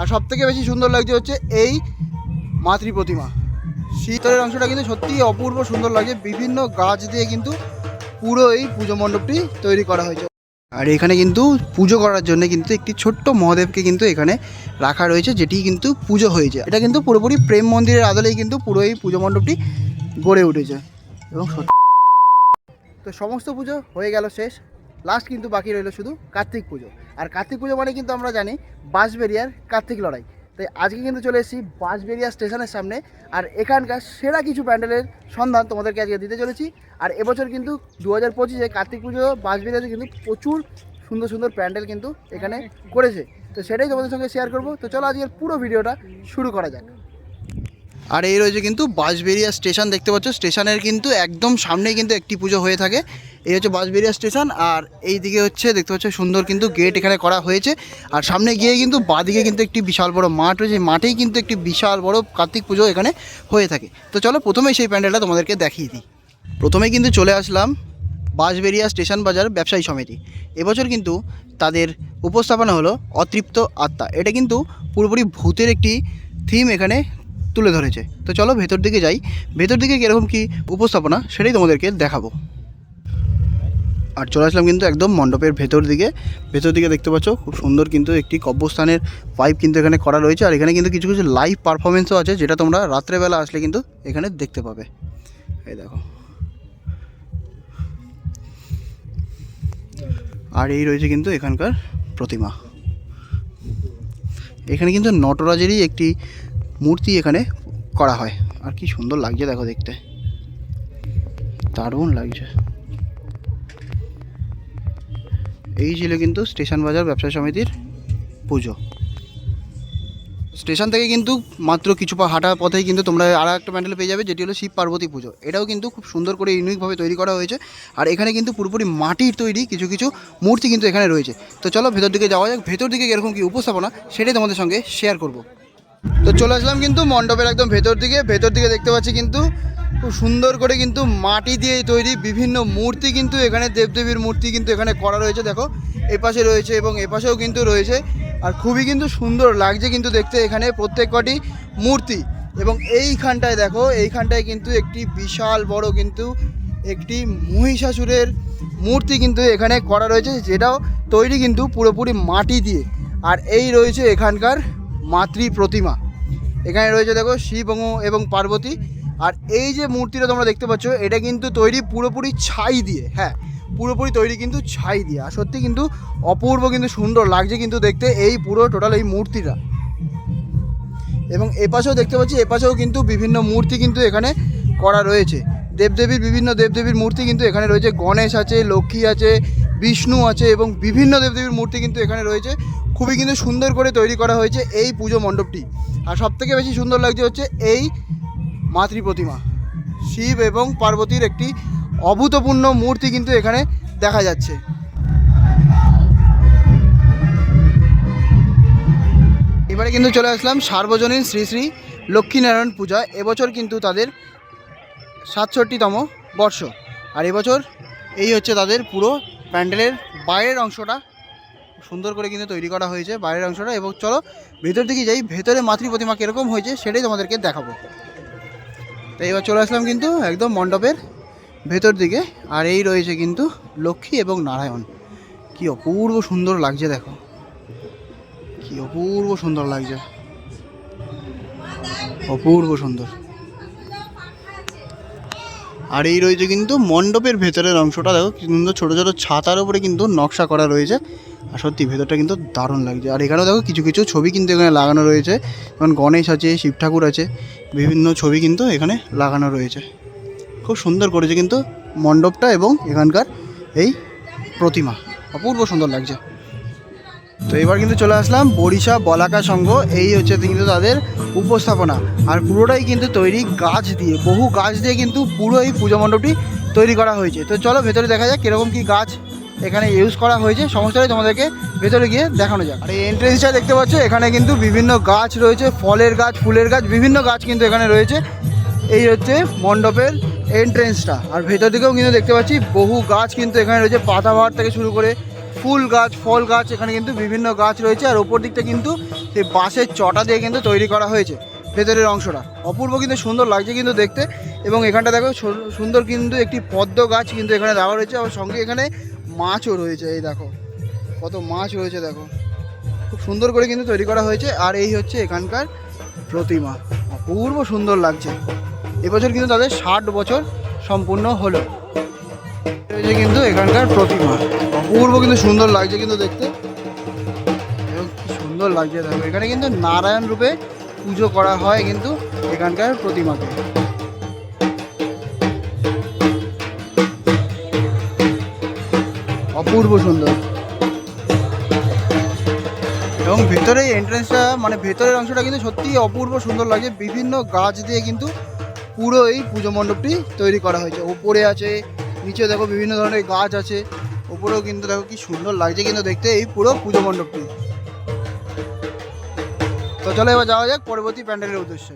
আর সব থেকে বেশি সুন্দর লাগছে হচ্ছে এই মাতৃ প্রতিমা। শীতলের অংশটা কিন্তু সত্যিই অপূর্ব সুন্দর লাগে বিভিন্ন গাছ দিয়ে কিন্তু পুরো এই পুজো মণ্ডপটি তৈরি করা হয়েছে। আর এখানে কিন্তু পুজো করার জন্য কিন্তু একটি ছোট্ট মহাদেবকে কিন্তু এখানে রাখা রয়েছে, যেটি কিন্তু পুজো হয়েছে। এটা কিন্তু পুরোপুরি প্রেম মন্দিরের আদলেই কিন্তু পুরো এই পুজো মণ্ডপটি গড়ে উঠেছে। এবং তো সমস্ত পুজো হয়ে গেল শেষ। লাস্ট কিন্তু বাকি রইল শুধু কার্তিক পুজো। আর কার্তিক পুজো মানে কিন্তু আমরা জানি বাঁশবেরিয়ার কার্তিক লড়াই। তাই আজকে কিন্তু চলে এসেছি বাঁশবেরিয়া স্টেশনের সামনে। আর এখানকার সেরা কিছু প্যান্ডেলের সন্ধান তোমাদেরকে আজকে দিতে চলেছি। আর এবছর কিন্তু দু হাজার পঁচিশে কার্তিক পুজো বাঁশবেরিয়াতে কিন্তু প্রচুর সুন্দর সুন্দর প্যান্ডেল কিন্তু এখানে করেছে। তো সেটাই তোমাদের সঙ্গে শেয়ার করব। তো চলো আজকের পুরো ভিডিওটা শুরু করা যাক। আর এই রয়েছে কিন্তু বাঁশবেরিয়া স্টেশন দেখতে পাচ্ছ। স্টেশনের কিন্তু একদম সামনেই কিন্তু একটি পুজো হয়ে থাকে। এই হচ্ছে বাঁশবেরিয়া স্টেশন আর এই দিকে হচ্ছে দেখতে পাচ্ছ সুন্দর কিন্তু গেট এখানে করা হয়েছে। আর সামনে গিয়ে কিন্তু বাদিকে কিন্তু একটি বিশাল বড় মাঠ রয়েছে। মাঠেই কিন্তু একটি বিশাল বড় কার্তিক পুজো এখানে হয়ে থাকে। তো চলো প্রথমেই সেই প্যান্ডেলটা তোমাদেরকে দেখিয়ে দিই। প্রথমে কিন্তু চলে আসলাম বাঁশবেরিয়া স্টেশন বাজার ব্যবসায়ী সমিতি। এবছর কিন্তু তাদের উপস্থাপনা হলো অতৃপ্ত আত্মা। এটা কিন্তু পুরোপুরি ভূতের একটি থিম এখানে তুলে ধরেছে। তো চলো ভেতর দিকে যাই। ভেতর দিকে কীরকম কী উপস্থাপনা সেটাই তোমাদেরকে দেখাবো। আর চলে আসলাম কিন্তু একদম মণ্ডপের ভেতর দিকে। ভেতর দিকে দেখতে পাচ্ছ, খুব সুন্দর কিন্তু একটি কব্যস্থানের পাইপ কিন্তু এখানে করা রয়েছে। আর এখানে কিন্তু কিছু কিছু লাইভ পারফরমেন্সও আছে, যেটা তোমরা রাত্রেবেলা আসলে কিন্তু এখানে দেখতে পাবে। এই দেখো। আর এই রয়েছে কিন্তু এখানকার প্রতিমা। এখানে কিন্তু নটরাজেরই একটি মূর্তি এখানে করা হয়। আর কি সুন্দর লাগছে দেখো দেখতে। দারুণ লাগছে। এই ছিল কিন্তু স্টেশন বাজার ব্যবসা সমিতির পুজো। স্টেশন থেকে কিন্তু মাত্র কিছু পা হাঁটা পথেই কিন্তু তোমরা আর একটা প্যান্ডেল পেয়ে যাবে, যেটি হলো শিব পার্বতী পুজো। এটাও কিন্তু খুব সুন্দর করে ইউনিকভাবে তৈরি করা হয়েছে। আর এখানে কিন্তু পুরোপুরি মাটির তৈরি কিছু কিছু মূর্তি কিন্তু এখানে রয়েছে। তো চলো ভেতর দিকে যাওয়া যাক। ভেতর দিকে এরকম কি উপস্থাপনা, সেটাই তোমাদের সঙ্গে শেয়ার করব। তো চলে আসলাম কিন্তু মণ্ডপের একদম ভেতর দিকে। ভেতর দিকে দেখতে পাচ্ছি কিন্তু খুব সুন্দর করে কিন্তু মাটি দিয়ে তৈরি বিভিন্ন মূর্তি কিন্তু এখানে, দেবদেবীর মূর্তি কিন্তু এখানে করা রয়েছে, দেখো। এই পাশে রয়েছে এবং এ পাশেও কিন্তু রয়েছে। আর খুবই কিন্তু সুন্দর লাগছে কিন্তু দেখতে এখানে প্রত্যেক কটি মূর্তি। এবং এইখানটায় দেখো, এইখানটায় কিন্তু একটি বিশাল বড় কিন্তু একটি মহিষাসুরের মূর্তি কিন্তু এখানে করা রয়েছে, যেটাও তৈরি কিন্তু পুরোপুরি মাটি দিয়ে। আর এই রয়েছে এখানকার মাতৃ প্রতিমা। এখানে রয়েছে দেখো শিব এবং পার্বতী। আর এই যে মূর্তিটা তোমরা দেখতে পাচ্ছ, এটা কিন্তু তৈরি পুরোপুরি ছাই দিয়ে হ্যাঁ পুরোপুরি তৈরি কিন্তু ছাই দিয়ে। আর সত্যি কিন্তু অপূর্ব কিন্তু সুন্দর লাগছে কিন্তু দেখতে এই পুরো টোটাল এই মূর্তিটা। এবং এপাশেও দেখতে পাচ্ছি, এপাশেও কিন্তু বিভিন্ন মূর্তি কিন্তু এখানে করা রয়েছে। দেবদেবীর, বিভিন্ন দেবদেবীর মূর্তি কিন্তু এখানে রয়েছে। গণেশ আছে, লক্ষ্মী আছে, বিষ্ণু আছে এবং বিভিন্ন দেবদেবীর মূর্তি কিন্তু এখানে রয়েছে। খুবই কিন্তু সুন্দর করে তৈরি করা হয়েছে এই পুজো মণ্ডপটি। আর সবথেকে বেশি সুন্দর লাগছে হচ্ছে এই মাতৃ প্রতিমা। শিব এবং পার্বতীর একটি অভূতপূর্ণ মূর্তি কিন্তু এখানে দেখা যাচ্ছে। এবারে কিন্তু চলে আসলাম সার্বজনীন শ্রী শ্রী লক্ষ্মীনারায়ণ পূজা। এবছর কিন্তু তাদের সাতষট্টিতম বর্ষ। আর এবছর এই হচ্ছে তাদের পুরো প্যান্ডেলের বাইরের অংশটা। সুন্দর করে কিন্তু তৈরি করা হয়েছে বাইরের অংশটা। এবং চলো, ভেতর দিকে যাই। ভেতরে মাতৃ প্রতিমা কীরকম হয়েছে সেটাই তোমাদেরকে দেখাবো। তো এবার চলে আসলাম কিন্তু একদম মণ্ডপের ভেতর দিকে, আর এই রয়েছে কিন্তু লক্ষ্মী এবং নারায়ণ। কি অপূর্ব সুন্দর লাগছে দেখো। কি অপূর্ব সুন্দর লাগছে। অপূর্ব সুন্দর। আর এই রয়েছে কিন্তু মণ্ডপের ভেতরের অংশটা দেখো, কি সুন্দর ছোটো ছোটো ছাতার উপরে কিন্তু নকশা করা রয়েছে। আর সত্যি ভেতরটা কিন্তু দারুণ লাগছে। আর এখানেও দেখো কিছু কিছু ছবি কিন্তু এখানে লাগানো রয়েছে। যেমন গণেশ আছে, শিব ঠাকুর আছে, বিভিন্ন ছবি কিন্তু এখানে লাগানো রয়েছে। খুব সুন্দর করেছে কিন্তু মণ্ডপটা এবং এখানকার এই প্রতিমা। অপূর্ব সুন্দর লাগছে। তো এবার কিন্তু চলে আসলাম বরিশা বলাকা সংঘ। এই হচ্ছে কিন্তু তাদের উপস্থাপনা। আর পুরোটাই কিন্তু তৈরি গাছ দিয়ে, বহু গাছ দিয়ে কিন্তু পুরো এই পুজো মণ্ডপটি তৈরি করা হয়েছে। তো চলো ভেতরে দেখা যাক কীরকম কী গাছ এখানে ইউজ করা হয়েছে। সমস্তটাই তোমাদেরকে ভেতরে গিয়ে দেখানো যাক। আর এই এন্ট্রেন্সটা দেখতে পাচ্ছ, এখানে কিন্তু বিভিন্ন গাছ রয়েছে, ফলের গাছ, ফুলের গাছ, বিভিন্ন গাছ কিন্তু এখানে রয়েছে। এই হচ্ছে মণ্ডপের এন্ট্রেন্সটা আর ভেতর দিকেও কিন্তু দেখতে পাচ্ছি, বহু গাছ কিন্তু এখানে রয়েছে। পাতাবাহার থেকে শুরু করে ফুল গাছ, ফল গাছ, এখানে কিন্তু বিভিন্ন গাছ রয়েছে। আর ওপর দিকটা কিন্তু সেই বাঁশের চটা দিয়ে কিন্তু তৈরি করা হয়েছে ভেতরের অংশটা। অপূর্ব কিন্তু সুন্দর লাগছে কিন্তু দেখতে। এবং এখানটা দেখো সুন্দর কিন্তু একটি পদ্ম গাছ কিন্তু এখানে দেওয়া রয়েছে। আর সঙ্গে এখানে মাছও রয়েছে, এই দেখো। কত মাছ রয়েছে, দেখো। খুব সুন্দর করে কিন্তু তৈরি করা হয়েছে, আর এই হচ্ছে এখানকার প্রতিমা। অপূর্ব সুন্দর লাগছে। এবছর কিন্তু তাদের ষাট বছর সম্পূর্ণ হলো। রয়েছে কিন্তু এখানকার প্রতিমা। অপূর্ব কিন্তু সুন্দর লাগছে কিন্তু দেখতে। সুন্দর লাগছে দেখো। এখানে কিন্তু নারায়ণ রূপে পুজো করা হয় কিন্তু এখানকার প্রতিমাকে। অপূর্ব সুন্দর। এবং ভেতরে এন্ট্রেন্সটা মানে ভেতরের অংশটা কিন্তু সত্যিই অপূর্ব সুন্দর লাগছে বিভিন্ন গাছ দিয়ে কিন্তু পুরো এই পুজো মণ্ডপটি তৈরি করা হয়েছে। ওপরে আছে, নিচে দেখো বিভিন্ন ধরনের গাছ আছে। ওপরেও কিন্তু দেখো কি সুন্দর লাগছে কিন্তু দেখতে এই পুরো পুজো মণ্ডপটি। তো চলো এবার যাওয়া যাক পরবর্তী প্যান্ডেলের উদ্দেশ্যে।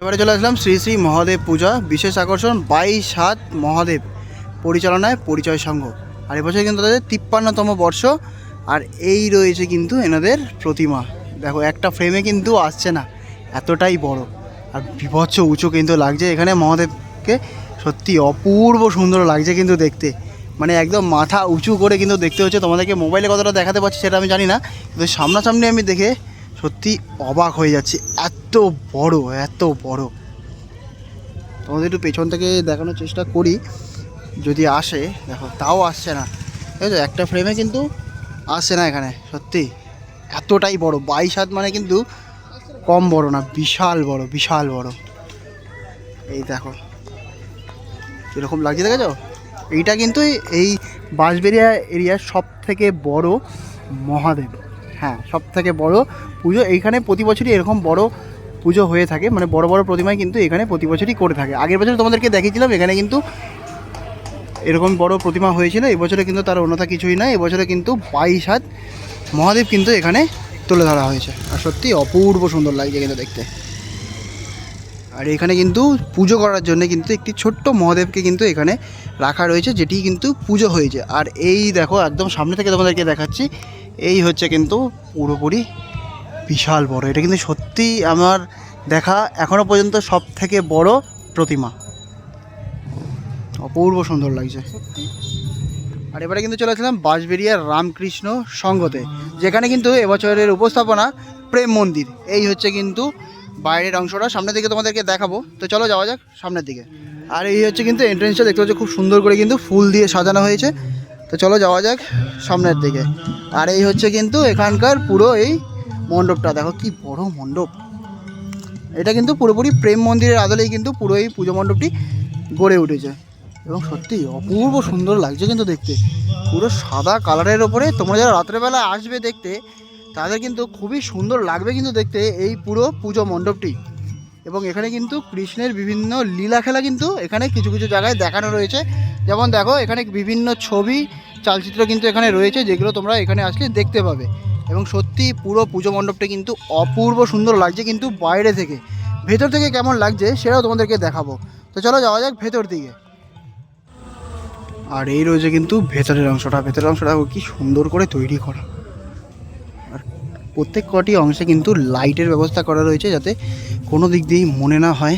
এবারে চলে আসলাম শ্রী শ্রী মহাদেব পূজা। বিশেষ আকর্ষণ, বাইশ সাত মহাদেব। পরিচালনায় পরিচয় সংঘ। আর এবছর কিন্তু তাদের তিপ্পান্নতম বর্ষ, আর এই রয়েছে কিন্তু এনাদের প্রতিমা। দেখো, একটা ফ্রেমে কিন্তু আসছে না, এতটাই বড়। আর বিভৎস উঁচু কিন্তু লাগছে, এখানে মহাদেবকে সত্যি অপূর্ব সুন্দর লাগছে কিন্তু দেখতে। মানে একদম মাথা উঁচু করে কিন্তু দেখতে হচ্ছে। তোমাদেরকে মোবাইলে কতটা দেখাতে পারছি সেটা আমি জানি না, কিন্তু সামনাসামনি আমি দেখে সত্যি অবাক হয়ে যাচ্ছি। এত বড় এত বড়। তোমাদের একটু পেছন থেকে দেখানোর চেষ্টা করি। যদি আসে, দেখো, তাও আসছে না। ঠিক আছে একটা ফ্রেমে কিন্তু আসছে না এখানে, সত্যি। এতটাই বড়, বাইশ হাত মানে কিন্তু কম বড় না, বিশাল বড় বিশাল বড়। এই দেখো এরকম লাগছে দেখেছ? এইটা কিন্তু এই বাঁশবেরিয়া এরিয়ার সব থেকে বড় মহাদেব। হ্যাঁ সব থেকে বড় পুজো। এইখানে প্রতি বছরই এরকম বড় পুজো হয়ে থাকে। মানে বড় বড় প্রতিমায় কিন্তু এখানে প্রতি বছরই করে থাকে। আগের বছর তোমাদেরকে দেখিয়েছিলাম, এখানে কিন্তু এরকম বড় প্রতিমা হয়েছিল, এবছরে কিন্তু তার অন্যথা কিছুই নয় এবছরে কিন্তু বাইশ হাত মহাদেব কিন্তু এখানে তুলে ধরা হয়েছে। আর সত্যি অপূর্ব সুন্দর লাগছে কিন্তু দেখতে। আর এখানে কিন্তু পুজো করার জন্য কিন্তু একটি ছোট্ট মহাদেবকে কিন্তু এখানে রাখা রয়েছে, যেটি কিন্তু পুজো হয়েছে। আর এই দেখো, একদম সামনে থেকে তোমাদেরকে দেখাচ্ছি, এই হচ্ছে কিন্তু পুরোপুরি বিশাল বড়। এটা কিন্তু সত্যি আমার দেখা এখনও পর্যন্ত সব থেকে বড় প্রতিমা। অপূর্ব সুন্দর লাগছে। আর এবারে কিন্তু চলে আসলাম বাঁশবেরিয়ার রামকৃষ্ণ সঙ্গতে, যেখানে কিন্তু এবছরের উপস্থাপনা প্রেম মন্দির। এই হচ্ছে কিন্তু বাইরের অংশটা, সামনের দিকে তোমাদেরকে দেখাবো। তো চলো যাওয়া যাক সামনের দিকে। আর এই হচ্ছে কিন্তু এন্ট্রেন্সটা দেখতে পাচ্ছ খুব সুন্দর করে কিন্তু ফুল দিয়ে সাজানো হয়েছে। তো চলো যাওয়া যাক সামনের দিকে। আর এই হচ্ছে কিন্তু এখানকার পুরো এই মণ্ডপটা, দেখো কি বড় মণ্ডপ। এটা কিন্তু পুরোপুরি প্রেম মন্দিরের আদলেই কিন্তু পুরো এই পুজো মণ্ডপটি গড়ে উঠেছে। এবং সত্যি অপূর্ব সুন্দর লাগছে কিন্তু দেখতে। পুরো সাদা কালারের ওপরে তোমরা যারা রাত্রেবেলা আসবে দেখতে, তাদের কিন্তু খুবই সুন্দর লাগবে কিন্তু দেখতে এই পুরো পুজো মণ্ডপটি। এবং এখানে কিন্তু কৃষ্ণের বিভিন্ন লীলা খেলা কিন্তু এখানে কিছু কিছু জায়গায় দেখানো রয়েছে। যেমন দেখো, এখানে বিভিন্ন ছবি, চালচিত্র কিন্তু এখানে রয়েছে যেগুলো তোমরা এখানে আসলে দেখতে পাবে। এবং সত্যি পুরো পুজো মণ্ডপটা কিন্তু অপূর্ব সুন্দর লাগছে কিন্তু বাইরে থেকে। ভেতর থেকে কেমন লাগছে সেটাও তোমাদেরকে দেখাবো। তো চলো যাওয়া যাক ভেতর দিকে। আর এই রয়েছে কিন্তু ভেতরের অংশটা। ভেতরের অংশটা কি সুন্দর করে তৈরি করা। আর প্রত্যেক কটি অংশে কিন্তু লাইটের ব্যবস্থা করা রয়েছে যাতে কোনো দিক দিয়েই মনে না হয়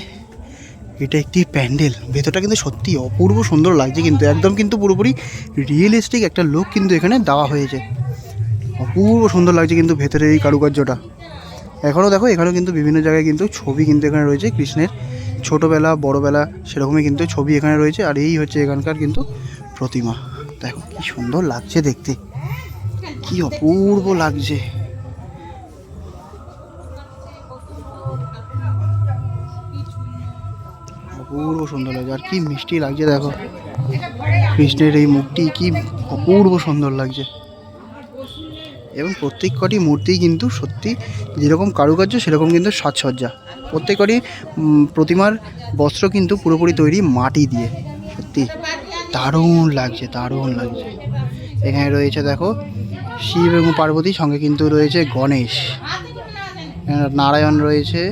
এটা একটি প্যান্ডেল। ভেতরটা কিন্তু সত্যি অপূর্ব সুন্দর লাগছে কিন্তু, একদম কিন্তু পুরোপুরি রিয়েলিস্টিক একটা লুক কিন্তু এখানে দেওয়া হয়েছে। অপূর্ব সুন্দর লাগছে কিন্তু ভেতরের এই কারুকার্যটা। এখনও দেখো এখানেও কিন্তু বিভিন্ন জায়গায় কিন্তু ছবি কিন্তু এখানে রয়েছে কৃষ্ণের। ছোটোবেলা, বড়োবেলা সেরকমই কিন্তু ছবি এখানে রয়েছে। আর এই হচ্ছে এখানকার কিন্তু প্রতিমা। দেখো কি সুন্দর লাগছে দেখতে। কি অপূর্ব লাগছে। অপূর্ব সুন্দর লাগছে। আর কি মিষ্টি লাগছে, দেখো। কৃষ্ণের এই মুখটি কি অপূর্ব সুন্দর লাগছে। এবং প্রত্যেক কটি মূর্তি কিন্তু সত্যি যেরকম কারুকার্য, সেরকম কিন্তু সাজসজ্জা। প্রত্যেক কটি প্রতিমার বস্ত্র কিন্তু পুরোপুরি তৈরি মাটি দিয়ে। সত্যি। দারুণ লাগছে দারুণ লাগছে। এখানে রয়েছে দেখো, শিব এবং পার্বতী, সঙ্গে কিন্তু রয়েছে গণেশ। নারায়ণ রয়েছে।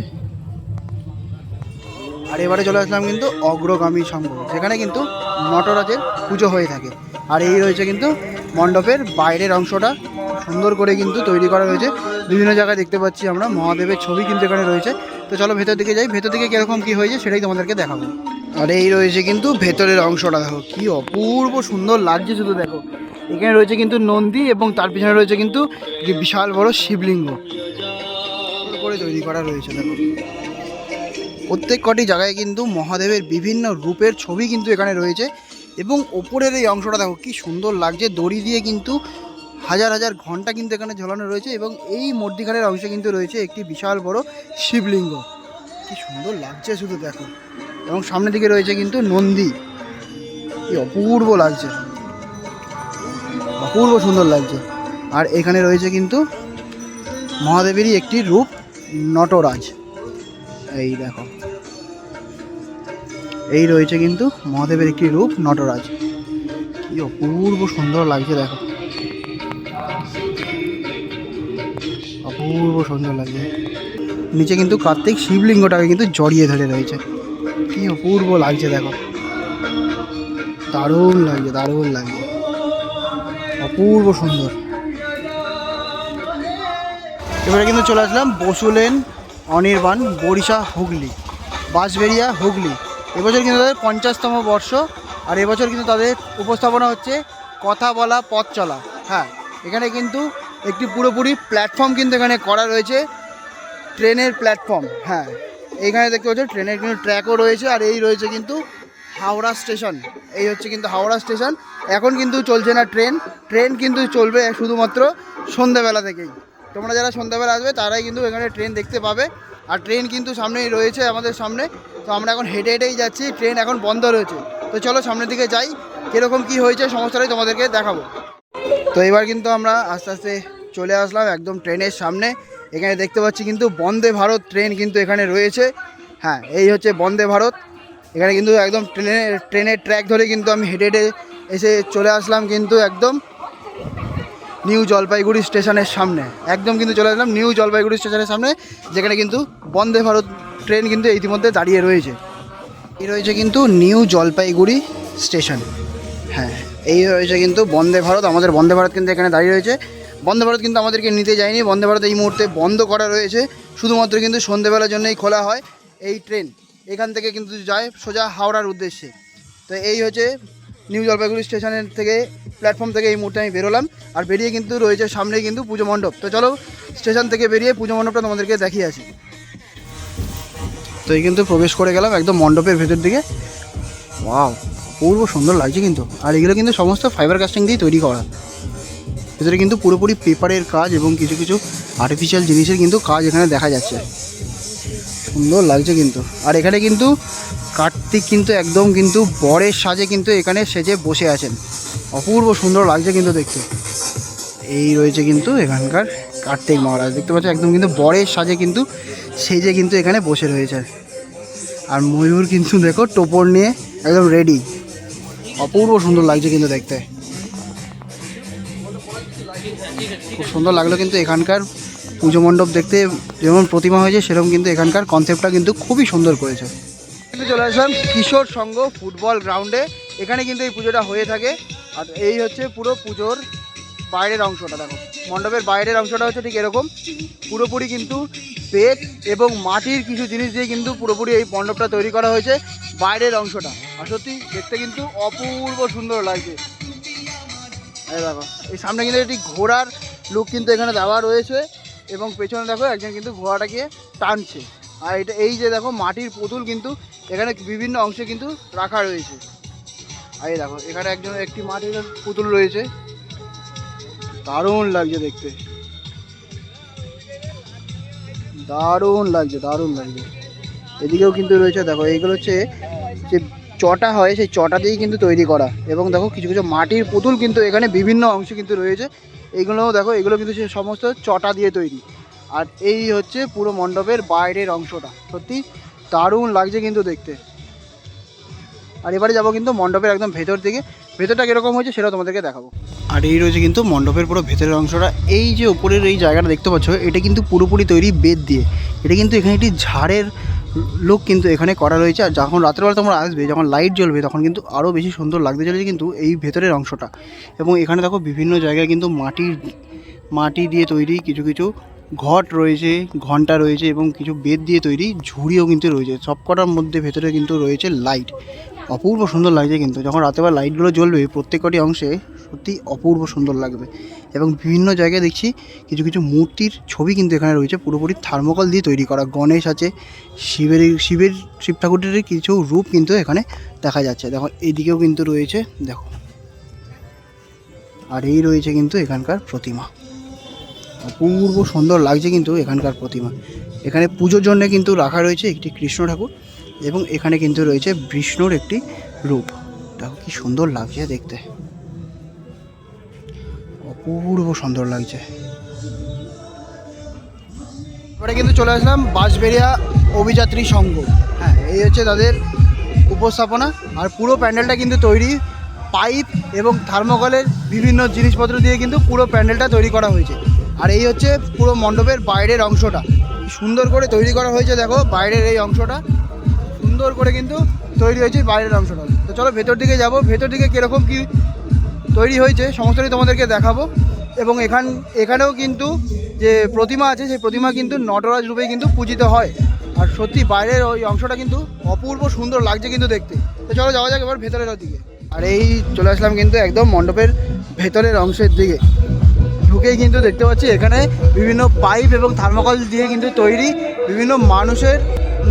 আর এবারে চলে আসলাম কিন্তু অগ্রগামী সংঘ। যেখানে কিন্তু নটরাজের পুজো হয়ে থাকে। আর এই রয়েছে কিন্তু মণ্ডপের বাইরের অংশটা। সুন্দর করে কিন্তু তৈরি করা হয়েছে বিভিন্ন জায়গায় দেখতে পাচ্ছি আমরা, মহাদেবের ছবি কিন্তু এখানে রয়েছে। তো চলো ভেতর দিকে যাই। ভেতর দিকে কীরকম কী হয়েছে সেটাই তোমাদেরকে দেখাবো। আর, এই রয়েছে কিন্তু ভেতরের অংশটা, দেখো, কি অপূর্ব সুন্দর লাগছে শুধু, দেখো। এখানে রয়েছে কিন্তু নন্দী এবং তার পিছনে রয়েছে কিন্তু বিশাল বড় শিবলিঙ্গ। করে তৈরি করা রয়েছে, দেখো। প্রত্যেক কটি জায়গায় কিন্তু মহাদেবের বিভিন্ন রূপের ছবি কিন্তু এখানে রয়েছে এবং ওপরের এই অংশটা, দেখো, কি সুন্দর লাগছে। দড়ি দিয়ে কিন্তু হাজার হাজার ঘণ্টা কিন্তু এখানে ঝোলানো রয়েছে এবং এই মধ্যিখানের অংশে কিন্তু রয়েছে একটি বিশাল বড় শিবলিঙ্গ। কি সুন্দর লাগছে শুধু, দেখো। এবং সামনের দিকে রয়েছে কিন্তু নন্দী। কি অপূর্ব লাগছে। অপূর্ব সুন্দর লাগছে। আর এখানে রয়েছে কিন্তু মহাদেবেরই একটি রূপ, নটরাজ। এই দেখো। এই রয়েছে কিন্তু মহাদেবের একটি রূপ, নটরাজ। কি অপূর্ব সুন্দর লাগছে, দেখো। অপূর্ব সুন্দর লাগছে। নিচে কিন্তু কার্তিক শিবলিঙ্গটাকে কিন্তু জড়িয়ে ধরে রয়েছে। কি অপূর্ব লাগছে দেখো। দারুণ লাগছে দারুণ লাগছে। অপূর্ব সুন্দর। এবারে কিন্তু চলে আসলাম বসুলেন অনির্বাণ, বরিশা, হুগলি, বাঁশবেড়িয়া, হুগলি। এবছর কিন্তু তাদের পঞ্চাশতম বর্ষ, আর এবছর কিন্তু তাদের উপস্থাপনা হচ্ছে কথা বলা, পথ চলা। হ্যাঁ এখানে কিন্তু একটি পুরোপুরি প্ল্যাটফর্ম কিন্তু এখানে করা রয়েছে, ট্রেনের প্ল্যাটফর্ম হ্যাঁ এইখানে দেখতে পাচ্ছ ট্রেনের কিন্তু ট্র্যাকও রয়েছে আর এই রয়েছে কিন্তু হাওড়া স্টেশন। এই হচ্ছে কিন্তু হাওড়া স্টেশন। এখন কিন্তু চলছে না ট্রেন। ট্রেন কিন্তু চলবে শুধুমাত্র সন্ধ্যাবেলা থেকেই। তোমরা যারা সন্ধ্যাবেলা আসবে, তারাই কিন্তু এখানে ট্রেন দেখতে পাবে। আর ট্রেন কিন্তু সামনেই রয়েছে আমাদের সামনে। তো আমরা এখন হেঁটে হেঁটেই যাচ্ছি। ট্রেন এখন বন্ধ রয়েছে। তো চলো সামনের দিকে যাই। কীরকম কী হয়েছে সমস্যাটাই তোমাদেরকে দেখাবো। তো এবার কিন্তু আমরা আস্তে আস্তে চলে আসলাম একদম ট্রেনের সামনে। এখানে দেখতে পাচ্ছি কিন্তু বন্দে ভারত ট্রেন কিন্তু এখানে রয়েছে। হ্যাঁ এই হচ্ছে বন্দে ভারত। এখানে কিন্তু একদম ট্রেনের ট্রেনের ট্র্যাক ধরে কিন্তু আমি হেঁটে হেঁটে এসে চলে আসলাম কিন্তু একদম নিউ জলপাইগুড়ি স্টেশনের সামনে। একদম কিন্তু চলে আসলাম নিউ জলপাইগুড়ি স্টেশনের সামনে, যেখানে কিন্তু বন্দে ভারত ট্রেন কিন্তু ইতিমধ্যে দাঁড়িয়ে রয়েছে। এই রয়েছে কিন্তু নিউ জলপাইগুড়ি স্টেশন। হ্যাঁ এই রয়েছে কিন্তু বন্দে ভারত, আমাদের বন্দে ভারত কিন্তু এখানে দাঁড়িয়ে রয়েছে। বন্দে ভারত কিন্তু আমাদেরকে নিতে যায়নি। বন্দে ভারত এই মুহূর্তে বন্ধ করা রয়েছে। শুধুমাত্র কিন্তু সন্ধেবেলার জন্যই খোলা হয় এই ট্রেন। এখান থেকে কিন্তু যায় সোজা হাওড়ার উদ্দেশ্যে। তো এই হচ্ছে নিউ জলপাইগুড়ি স্টেশনের থেকে, প্ল্যাটফর্ম থেকে এই মুহূর্তে আমি বেরোলাম। আর বেরিয়ে কিন্তু রয়েছে সামনে কিন্তু পুজো মণ্ডপ। তো চলো, স্টেশন থেকে বেরিয়ে পুজো মণ্ডপটা তোমাদেরকে দেখিয়ে আসি। তো এই কিন্তু প্রবেশ করে গেলাম একদম মণ্ডপের ভেতর দিকে। ওয়াও অপূর্ব সুন্দর লাগছে কিন্তু। আর এগুলো কিন্তু সমস্ত ফাইবার কাস্টিং দিয়ে তৈরি করা। ভেতরে কিন্তু পুরোপুরি পেপারের কাজ এবং কিছু কিছু আর্টিফিশিয়াল জিনিসের কিন্তু কাজ এখানে দেখা যাচ্ছে। সুন্দর লাগছে কিন্তু। আর এখানে কিন্তু কার্তিক কিন্তু একদম কিন্তু বরের সাজে কিন্তু এখানে সেজে বসে আছেন। অপূর্ব সুন্দর লাগছে কিন্তু দেখতে। এই রয়েছে কিন্তু এখানকার কার্তিক মহারাজ। দেখতে পাচ্ছ একদম কিন্তু বরের সাজে কিন্তু সেজে কিন্তু এখানে বসে রয়েছে। আর ময়ূর কিন্তু দেখো, টোপর নিয়ে একদম রেডি অপূর্ব সুন্দর লাগছে কিন্তু দেখতে। খুব সুন্দর লাগল কিন্তু এখানকার পুজো মণ্ডপ দেখতে যেমন প্রতিমা হয়েছে, সেরকম কিন্তু এখানকার কনসেপ্টটা কিন্তু খুবই সুন্দর করেছে। কিন্তু চলে আসলাম কিশোর সংঘ ফুটবল গ্রাউন্ডে। এখানে কিন্তু এই পুজোটা হয়ে থাকে। আর এই হচ্ছে পুরো পুজোর বাইরের অংশটা, দেখো। মণ্ডপের বাইরের অংশটা হচ্ছে ঠিক এরকম। পুরোপুরি কিন্তু বেত এবং মাটির কিছু জিনিস দিয়ে কিন্তু পুরোপুরি এই মণ্ডপটা তৈরি করা হয়েছে বাইরের অংশটা। আর সত্যি দেখতে কিন্তু অপূর্ব সুন্দর লাগছে। এই দেখো, এই সামনে কিন্তু একটি ঘোড়ার লুক কিন্তু এখানে দেওয়া রয়েছে এবং পেছনে দেখো একজন কিন্তু ঘোড়াটাকে টানছে। আর এটা এই যে দেখো মাটির পুতুল কিন্তু এখানে বিভিন্ন অংশে কিন্তু রাখা রয়েছে। আর এই দেখো, এখানে একজন একটি মাটির পুতুল রয়েছে। দারুণ লাগছে দেখতে। দারুণ লাগছে দারুণ লাগছে। এদিকেও কিন্তু রয়েছে, দেখো, এইগুলো হচ্ছে যে চটা হয়, সেই চটা দিয়েই কিন্তু তৈরি করা। এবং দেখো, কিছু কিছু মাটির পুতুল কিন্তু এখানে বিভিন্ন অংশ কিন্তু রয়েছে। এইগুলোও দেখো, এগুলো কিন্তু সে সমস্ত চটা দিয়ে তৈরি। আর এই হচ্ছে পুরো মণ্ডপের বাইরের অংশটা। সত্যি দারুণ লাগছে কিন্তু দেখতে। আর এবারে যাব কিন্তু মণ্ডপের একদম ভেতর দিকে। ভেতরটা কীরকম হয়েছে সেটা তোমাদেরকে দেখাবো। আর এই রয়েছে কিন্তু মণ্ডপের পুরো ভেতরের অংশটা। এই যে উপরের এই জায়গাটা দেখতে পাচ্ছ, এটা কিন্তু পুরোপুরি তৈরি বেদ দিয়ে। এটা কিন্তু এখানে একটি ঝাড়ের লুক কিন্তু এখানে করা রয়েছে। আর যখন রাত্রেবেলা তোমরা আসবে, যখন লাইট জ্বলবে, তখন কিন্তু আরও বেশি সুন্দর লাগতে চলেছে কিন্তু এই ভেতরের অংশটা। এবং এখানে দেখো বিভিন্ন জায়গায় কিন্তু মাটির মাটি দিয়ে তৈরি কিছু কিছু ঘট রয়েছে, ঘণ্টা রয়েছে এবং কিছু বেদ দিয়ে তৈরি ঝুড়িও কিন্তু রয়েছে। সব কটার মধ্যে ভেতরে কিন্তু রয়েছে লাইট অপূর্ব সুন্দর লাগছে কিন্তু। যখন রাতেবেলা লাইটগুলো জ্বলবে, প্রত্যেকটি অংশে সত্যি অপূর্ব সুন্দর লাগবে। এবং বিভিন্ন জায়গায় দেখছি কিছু কিছু মূর্তির ছবি কিন্তু এখানে রয়েছে। পুরোপুরি থার্মোকল দিয়ে তৈরি করা গণেশ আছে। শিবের শিবের, শিব ঠাকুরের কিছু রূপ কিন্তু এখানে দেখা যাচ্ছে। দেখো এইদিকেও কিন্তু রয়েছে, দেখো। আর এই রয়েছে কিন্তু এখানকার প্রতিমা। অপূর্ব সুন্দর লাগছে কিন্তু এখানকার প্রতিমা। এখানে পুজোর জন্য কিন্তু রাখা রয়েছে একটি কৃষ্ণ ঠাকুর এবং এখানে কিন্তু রয়েছে বিষ্ণুর একটি রূপ। দেখো, কি সুন্দর লাগছে দেখতে। অপূর্ব সুন্দর লাগছে। এবারে কিন্তু চলে আসলাম বাঁশবেড়িয়া অভিযাত্রী সংঘ। হ্যাঁ এই হচ্ছে তাদের উপস্থাপনা। আর পুরো প্যান্ডেলটা কিন্তু তৈরি পাইপ এবং থার্মোকলের বিভিন্ন জিনিসপত্র দিয়ে কিন্তু পুরো প্যান্ডেলটা তৈরি করা হয়েছে। আর এই হচ্ছে পুরো মণ্ডপের বাইরের অংশটা। সুন্দর করে তৈরি করা হয়েছে দেখো, বাইরের এই অংশটা। সুন্দর করে কিন্তু তৈরি হয়েছে বাইরের অংশটা। তো চলো ভেতর দিকে যাব। ভেতর দিকে কীরকম কি তৈরি হয়েছে, সমস্তটাই তোমাদেরকে দেখাবো। এবং এখান, এখানেও কিন্তু যে প্রতিমা আছে, সেই প্রতিমা কিন্তু নটরাজ রূপে কিন্তু পূজিত হয়। আর সত্যি বাইরের ওই অংশটা কিন্তু অপূর্ব সুন্দর লাগছে কিন্তু দেখতে। তো চলো যাওয়া যাক এবার ভেতরের দিকে। আর এই চলে আসলাম কিন্তু একদম মণ্ডপের ভেতরের অংশের দিকে। ঢুকেই কিন্তু দেখতে পাচ্ছি এখানে বিভিন্ন পাইপ এবং থার্মোকল দিয়ে কিন্তু তৈরি বিভিন্ন মানুষের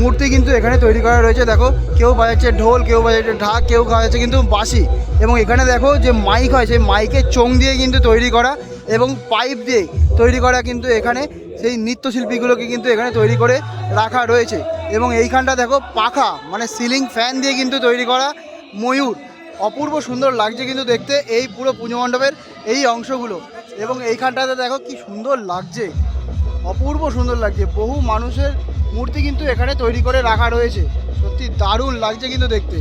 মূর্তি কিন্তু এখানে তৈরি করা রয়েছে। দেখো, কেউ বাজাচ্ছে ঢোল, কেউ বাজাচ্ছে ঢাক, কেউ বাজাচ্ছে কিন্তু বাঁশি। এবং এখানে দেখো যে মাইক হয়, সেই মাইকের চোং দিয়ে কিন্তু তৈরি করা এবং পাইপ দিয়ে তৈরি করা কিন্তু এখানে সেই নৃত্যশিল্পীগুলোকে কিন্তু এখানে তৈরি করে রাখা রয়েছে। এবং এইখানটা দেখো পাখা মানে সিলিং ফ্যান দিয়ে কিন্তু তৈরি করা ময়ূর। অপূর্ব সুন্দর লাগছে কিন্তু দেখতে এই পুরো পুজো মণ্ডপের এই অংশগুলো। এবং এইখানটাতে দেখো কি সুন্দর লাগছে। অপূর্ব সুন্দর লাগছে। বহু মানুষের মূর্তি কিন্তু এখানে তৈরি করে রাখা রয়েছে। সত্যি দারুণ লাগছে কিন্তু দেখতে।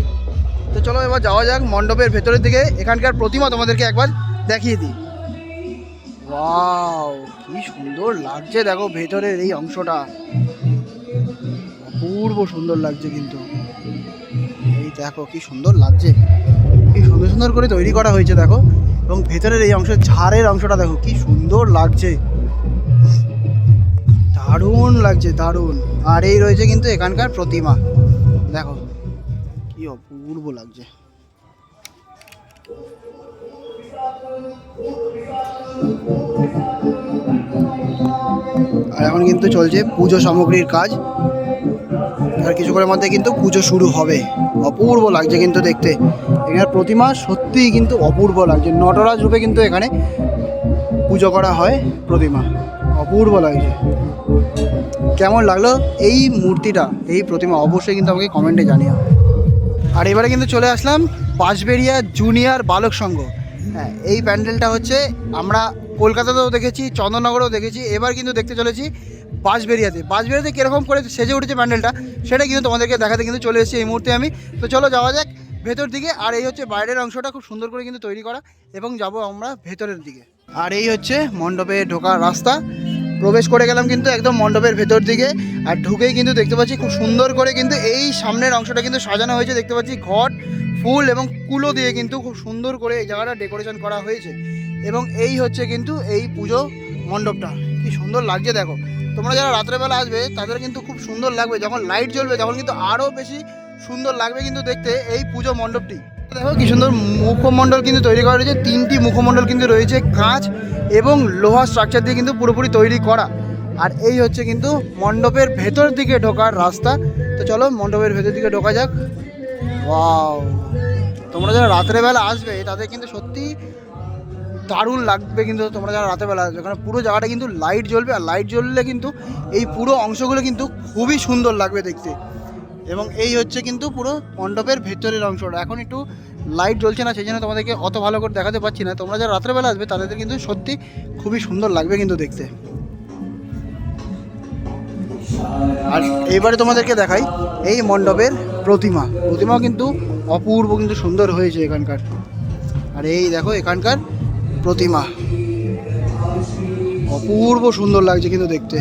তো চলো এবার যাওয়া যাক মণ্ডপের ভেতরের দিকে। এখানকার প্রতিমা তোমাদেরকে একবার দেখিয়ে দিই। ওয়াও, কি সুন্দর লাগছে দেখো ভেতরের এই অংশটা। অপূর্ব সুন্দর লাগছে কিন্তু। এই দেখো, কি সুন্দর লাগছে। কি সুন্দর সুন্দর করে তৈরি করা হয়েছে দেখো। এবং ভেতরের এই অংশের ঝাড়ের অংশটা দেখো, কি সুন্দর লাগছে। দারুণ লাগছে, দারুণ। আর এই রয়েছে কিন্তু এখানকার প্রতিমা। দেখো, কি অপূর্ব লাগছে। আর এখন কিন্তু চলছে পুজো সামগ্রীর কাজ। আর কিছুক্ষণের মধ্যে কিন্তু পুজো শুরু হবে। অপূর্ব লাগছে কিন্তু দেখতে। এখানে প্রতিমা সত্যিই কিন্তু অপূর্ব লাগছে। নটরাজ রূপে কিন্তু এখানে পুজো করা হয় প্রতিমা। অপূর্ব লাগছে। কেমন লাগল এই মূর্তিটা, এই প্রতিমা? অবশ্যই কিন্তু আমাকে কমেন্টে জানিও। আর এবারে কিন্তু চলে আসলাম বাঁশবেড়িয়া জুনিয়র বালক সংঘ। হ্যাঁ এই প্যান্ডেলটা হচ্ছে আমরা কলকাতাতেও দেখেছি, চন্দননগরেও দেখেছি, এবার কিন্তু দেখতে চলেছি বাঁশবেড়িয়াতে বাঁশবেড়িয়াতে কীরকম করে সেজে উঠেছে প্যান্ডেলটা, সেটা কিন্তু তোমাদেরকে দেখাতে কিন্তু চলে এসেছি এই মুহূর্তে আমি। তো চলো যাওয়া যাক ভেতর দিকে, আর এই হচ্ছে বাইরের অংশটা খুব সুন্দর করে কিন্তু তৈরি করা, এবং যাব আমরা ভেতরের দিকে। আর এই হচ্ছে মণ্ডপে ঢোকার রাস্তা। প্রবেশ করে গেলাম কিন্তু একদম মণ্ডপের ভেতর দিকে। আর ঢুকেই কিন্তু দেখতে পাচ্ছি খুব সুন্দর করে কিন্তু এই সামনের অংশটা কিন্তু সাজানো হয়েছে। দেখতে পাচ্ছি ঘট, ফুল এবং কুলো দিয়ে কিন্তু খুব সুন্দর করে এই জায়গাটা ডেকোরেশন করা হয়েছে। এবং এই হচ্ছে কিন্তু এই পুজো মণ্ডপটা। কি সুন্দর লাগছে দেখো। তোমরা যারা রাত্রেবেলা আসবে, তাদের কিন্তু খুব সুন্দর লাগবে। যখন লাইট জ্বলবে, তখন কিন্তু আরও বেশি সুন্দর লাগবে কিন্তু দেখতে এই পুজো মণ্ডপটি। দেখো কি সুন্দর মুখমণ্ডল কিন্তু তৈরি করা রয়েছে, তিনটি মুখমণ্ডল কিন্তু রয়েছে, কাঁচ এবং লোহা স্ট্রাকচার দিয়ে কিন্তু পুরোপুরি তৈরি করা। আর এই হচ্ছে কিন্তু মণ্ডপের ভেতর দিকে ঢোকার রাস্তা। তো চলো মণ্ডপের ভেতর দিকে ঢোকা যাক। ওয়াও তোমরা যারা রাত্রেবেলা আসবে, তাদের কিন্তু সত্যি দারুণ লাগবে কিন্তু তোমরা যারা রাতেরবেলা আসবে। কারণ পুরো জায়গাটা কিন্তু লাইট জ্বলবে, আর লাইট জ্বললে কিন্তু এই পুরো অংশগুলো কিন্তু খুবই সুন্দর লাগবে দেখতে। এবং এই হচ্ছে কিন্তু পুরো মণ্ডপের ভেতরের অংশটা। এখন একটু লাইট জ্বলছে না, সেই জন্য তোমাদেরকে অত ভালো করে দেখাতে পারছি না। তোমরা যারা রাত্রেবেলা আসবে তাদের কিন্তু সত্যি খুবই সুন্দর লাগবে কিন্তু দেখতে। আর এইবারে তোমাদেরকে দেখাই এই মণ্ডপের প্রতিমা। প্রতিমাও কিন্তু অপূর্ব কিন্তু সুন্দর হয়েছে এখানকার। আর এই দেখো এখানকার প্রতিমা। অপূর্ব সুন্দর লাগছে কিন্তু দেখতে।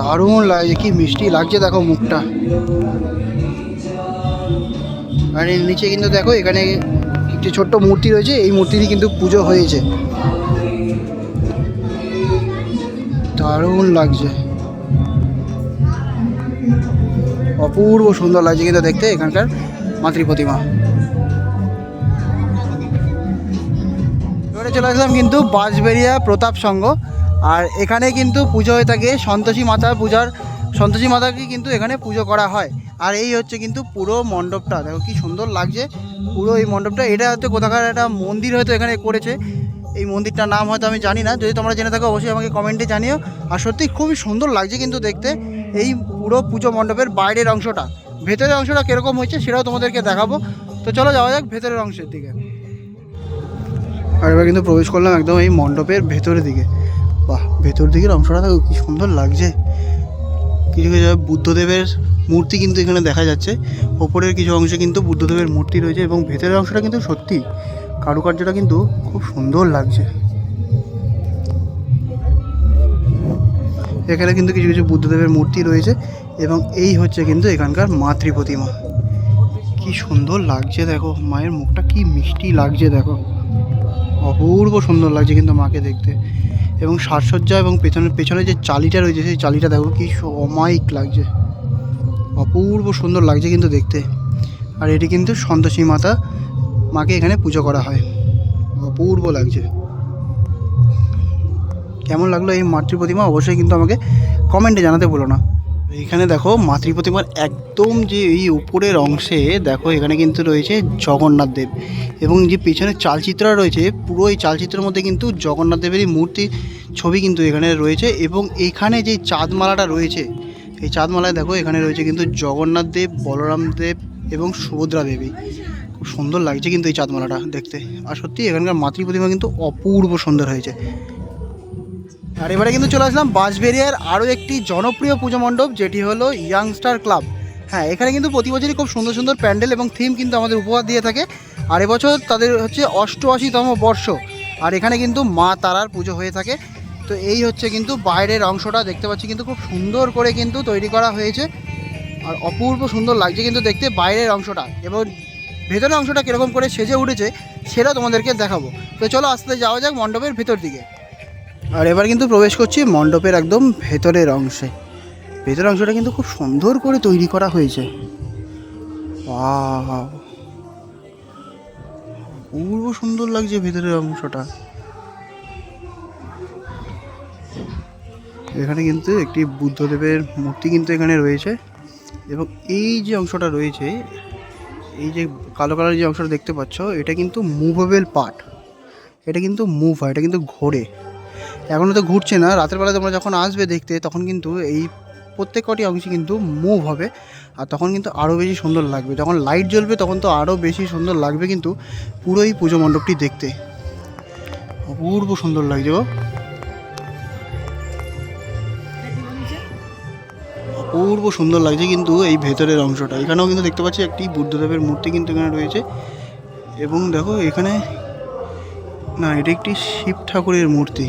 দারুণ লাগছে, কি মিষ্টি লাগছে দেখো মুখটা। আর এর নিচে কিন্তু দেখো এখানে একটি ছোট্ট মূর্তি রয়েছে, এই মূর্তিটি কিন্তু পুজো হয়েছে। দারুণ লাগছে। অপূর্ব সুন্দর লাগছে কিন্তু দেখতে এখানকার মাতৃ প্রতিমা। চলে আসলাম কিন্তু বাঁশবেরিয়া প্রতাপ সংঘ। আর এখানে কিন্তু পুজো হয়ে থাকে সন্তোষী মাতার পূজার, সন্তোষী মাতাকে কিন্তু এখানে পুজো করা হয়। আর এই হচ্ছে কিন্তু পুরো মণ্ডপটা, দেখো কি সুন্দর লাগছে পুরো এই মণ্ডপটা। এটা হয়তো কোথাকার একটা মন্দির হয়তো এখানে করেছে। এই মন্দিরটার নাম হয়তো আমি জানি না, যদি তোমরা জেনে থাকো অবশ্যই আমাকে কমেন্টে জানিও। আর সত্যি খুবই সুন্দর লাগছে কিন্তু দেখতে এই পুরো পুজো মণ্ডপের বাইরের অংশটা। ভেতরের অংশটা কীরকম হয়েছে সেটাও তোমাদেরকে দেখাবো। তো চলো যাওয়া যাক ভেতরের অংশের দিকে। আর এবার কিন্তু প্রবেশ করলাম একদম এই মণ্ডপের ভেতরের দিকে। বাহ, ভেতর দিকের অংশটা দেখো কি সুন্দর লাগছে। কিছু কিছু বুদ্ধদেবের মূর্তি কিন্তু এখানে দেখা যাচ্ছে। ওপরের কিছু অংশে কিন্তু বুদ্ধদেবের মূর্তি রয়েছে এবং ভেতরের অংশটা কিন্তু সত্যি কারুকার্যটা কিন্তু খুব সুন্দর লাগছে। এখানে কিন্তু কিছু কিছু বুদ্ধদেবের মূর্তি রয়েছে এবং এই হচ্ছে কিন্তু এখানকার মাতৃ প্রতিমা কি সুন্দর লাগছে দেখো, মায়ের মুখটা কি মিষ্টি লাগছে দেখো। অপূর্ব সুন্দর লাগছে কিন্তু মাকে দেখতে। এবং সাজসজ্জা এবং পেছনের পেছনে যে চালিটা রয়েছে, সেই চালিটা দেখো কি অমায়িক লাগছে। অপূর্ব সুন্দর লাগছে কিন্তু দেখতে। আর এটি কিন্তু সন্তোষী মাতা মাকে এখানে পুজো করা হয়। অপূর্ব লাগছে। কেমন লাগল এই মাতৃ প্রতিমা অবশ্যই কিন্তু আমাকে কমেন্টে জানাতে বলো না। এখানে দেখো মাতৃ প্রতিমার একদম যে এই উপরের অংশে দেখো এখানে কিন্তু রয়েছে জগন্নাথ দেব। এবং যে পেছনের চালচিত্রটা রয়েছে, পুরো এই চালচিত্রের মধ্যে কিন্তু জগন্নাথ দেবেরই মূর্তি ছবি কিন্তু এখানে রয়েছে। এবং এখানে যে চাঁদমালাটা রয়েছে, এই চাঁদমালায় দেখো এখানে রয়েছে কিন্তু জগন্নাথ দেব, বলরাম দেব এবং সুভদ্রা দেবী। খুব সুন্দর লাগছে কিন্তু এই চাঁদমালাটা দেখতে। আর সত্যি এখানকার মাতৃ প্রতিমা কিন্তু অপূর্ব সুন্দর হয়েছে। আর এবারে কিন্তু চলে আসলাম বাঁশবেরিয়ার আরও একটি জনপ্রিয় পুজো মণ্ডপ, যেটি হলো ইয়াংস্টার ক্লাব হ্যাঁ এখানে কিন্তু প্রতি বছরই খুব সুন্দর সুন্দর প্যান্ডেল এবং থিম কিন্তু আমাদের উপহার দিয়ে থাকে। আর এবছর তাদের হচ্ছে অষ্টআশিতম বর্ষ। আর এখানে কিন্তু মা তারার পুজো হয়ে থাকে। তো এই হচ্ছে কিন্তু বাইরের অংশটা, দেখতে পাচ্ছি কিন্তু খুব সুন্দর করে কিন্তু তৈরি করা হয়েছে। আর অপূর্ব সুন্দর লাগছে কিন্তু দেখতে বাইরের অংশটা। এবং ভেতরের অংশটা কীরকম করে সেজে উঠেছে, সেটা তোমাদেরকে দেখাবো। তো চলো আস্তে যাওয়া যাক মণ্ডপের ভেতর দিকে। আর এবার কিন্তু প্রবেশ করছি মণ্ডপের একদম ভেতরের অংশে। ভেতরের অংশটা কিন্তু খুব সুন্দর করে তৈরি করা হয়েছে! অপূর্ব সুন্দর লাগছে ভেতরের অংশটা। এখানে কিন্তু একটি বুদ্ধদেবের মূর্তি কিন্তু এখানে রয়েছে এবং এই যে অংশটা রয়েছে, এই যে কালো কালার যে অংশটা দেখতে পাচ্ছ, এটা কিন্তু মুভেবল পার্ট এটা কিন্তু মুভ হয়, এটা কিন্তু ঘোরে এখনও তো ঘুরছে না। রাতের বেলা তোমরা যখন আসবে দেখতে, তখন কিন্তু এই প্রত্যেক কটি অংশ কিন্তু মুভ হবে। আর তখন কিন্তু আরও বেশি সুন্দর লাগবে। যখন লাইট জ্বলবে, তখন তো আরও বেশি সুন্দর লাগবে কিন্তু পুরো এই পুজো মণ্ডপটি দেখতে। অপূর্ব সুন্দর লাগছে অপূর্ব সুন্দর লাগছে কিন্তু এই ভেতরের অংশটা। এখানেও কিন্তু দেখতে পাচ্ছি একটি বুদ্ধদেবের মূর্তি কিন্তু এখানে রয়েছে। এবং দেখো, এখানে না, এটা একটি শিব ঠাকুরের মূর্তি।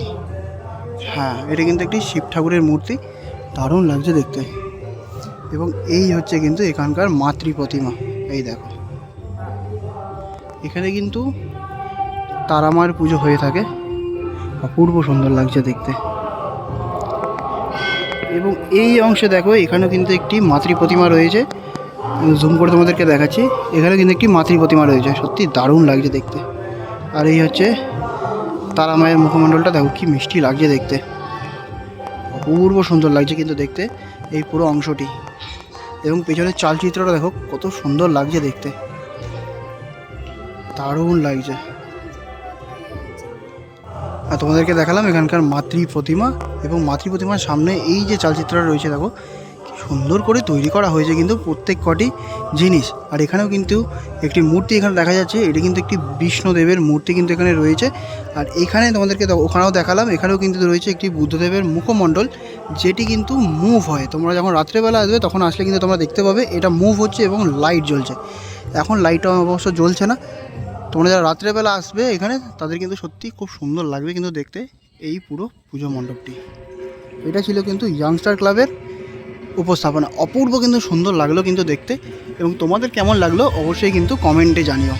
হ্যাঁ এটা কিন্তু একটি শিব ঠাকুরের মূর্তি। দারুণ লাগছে দেখতে। এবং এই হচ্ছে কিন্তু এখানকার মাতৃ প্রতিমা। এই দেখো। এখানে কিন্তু তারামার পুজো হয়ে থাকে। অপূর্ব সুন্দর লাগছে দেখতে। এবং এই অংশে দেখো, এখানেও কিন্তু একটি মাতৃ প্রতিমা রয়েছে। জুম করে তোমাদেরকে দেখাচ্ছি। এখানে কিন্তু একটি মাতৃ প্রতিমা রয়েছে। সত্যি দারুণ লাগছে দেখতে। আর এই হচ্ছে তারা মায়ের মুখমণ্ডলটা দেখো কি মিষ্টি লাগছে দেখতে। অপূর্ব সুন্দর লাগছে কিন্তু দেখতে এই পুরো অংশটি। এবং পেছনের চালচিত্রটা দেখো কত সুন্দর লাগছে দেখতে। দারুণ লাগছে। আর তোমাদেরকে দেখালাম এখানকার মাতৃ প্রতিমা এবং মাতৃ প্রতিমার সামনে এই যে চালচিত্রটা রয়েছে দেখো সুন্দর করে তৈরি করা হয়েছে কিন্তু প্রত্যেক কটি জিনিস। আর এখানেও কিন্তু একটি মূর্তি এখানে দেখা যাচ্ছে। এটি কিন্তু একটি বিষ্ণুদেবের মূর্তি কিন্তু এখানে রয়েছে। আর এখানে তোমাদেরকে ওখানেও দেখালাম। এখানেও কিন্তু রয়েছে একটি বুদ্ধদেবের মুখমণ্ডল, যেটি কিন্তু মুভ হয়। তোমরা যখন রাত্রেবেলা আসবে, তখন আসলে কিন্তু তোমরা দেখতে পাবে এটা মুভ হচ্ছে এবং লাইট জ্বলছে। এখন লাইটটা অবশ্য জ্বলছে না। তোমরা যারা রাত্রেবেলা আসবে এখানে, তাদের কিন্তু সত্যি খুব সুন্দর লাগবে কিন্তু দেখতে এই পুরো পুজো মণ্ডপটি। এটা ছিল কিন্তু ইয়াংস্টার ক্লাবের উপস্থাপনা। অপূর্ব কিন্তু সুন্দর লাগল কিন্তু দেখতে এবং তোমাদের কেমন লাগল অবশ্যই কিন্তু কমেন্টে জানিও।